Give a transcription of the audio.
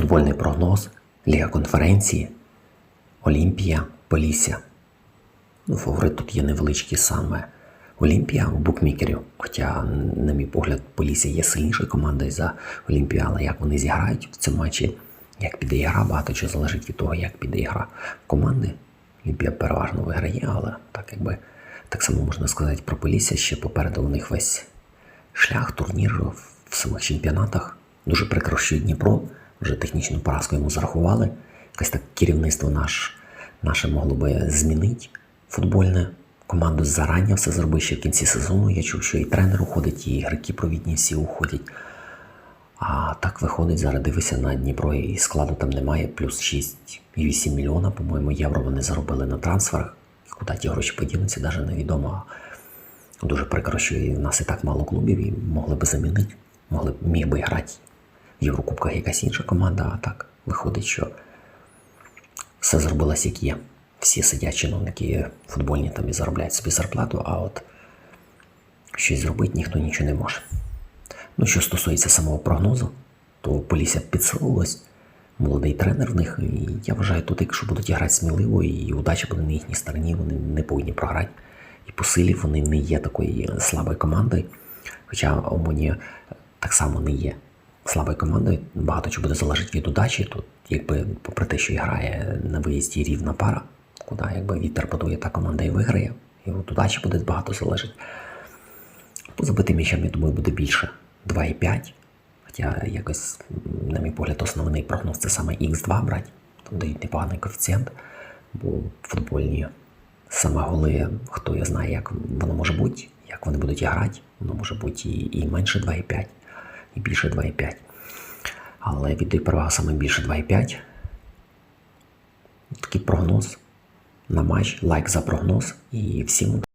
Футбольний прогноз, Ліга конференції, Олімпія, Полісся. Ну, фаворит тут є невеличкий саме Олімпія у букмекерів. Хоча, на мій погляд, Полісся є сильнішою командою за Олімпію, але як вони зіграють в цьому матчі, як піде ігра, багато чого залежить від того, як піде ігра команди. Олімпія переважно виграє, але так якби так само можна сказати про Полісся, ще попереду у них весь шлях, турнір в самих чемпіонатах. Дуже прикро, що Дніпро вже технічну поразку йому зарахували. Якось так керівництво наш, наше могло би змінити футбольне. Команду зарані все зробити ще в кінці сезону. Я чув, що і тренер уходить, і ігроки провідні всі уходять. А так виходить, зараз дивися на Дніпро і складу там немає, плюс 6,8 мільйона, по-моєму, євро вони заробили на трансферах. Куди ті гроші подінуться, навіть невідомо. Дуже прикро, що і в нас і так мало клубів, і могли би замінити, могли б міг би грати Єврокубках якась інша команда, а так виходить, що все зробилось як є. Всі сидять чиновники футбольні там і заробляють собі зарплату, а от щось зробити ніхто нічого не може. Ну, що стосується самого прогнозу, то Полісся підсилилась, молодий тренер в них. І я вважаю, тут, якщо будуть грати сміливо, і удача буде на їхній стороні, вони не повинні програти. І по силі вони не є такою слабою командою. Хоча Омоні так само не є слабою командою. Багато чого буде залежати від удачі. Тут, якби, попри те, що грає на виїзді рівна пара, куди якби вітер подує, та команда і виграє. І от удачі буде багато залежати. По забитим м'ячам, я думаю, буде більше 2,5. Хоча якось, на мій погляд, основний прогноз це саме Х2 брати. Там дають непоганий коефіцієнт, бо футбольні саме голи, хто я знає, як воно може бути, як вони будуть грати, воно може бути і, і менше 2,5, і більше 2,5. Але від перевага саме більше 2,5. Такий прогноз на матч, лайк за прогноз і всім.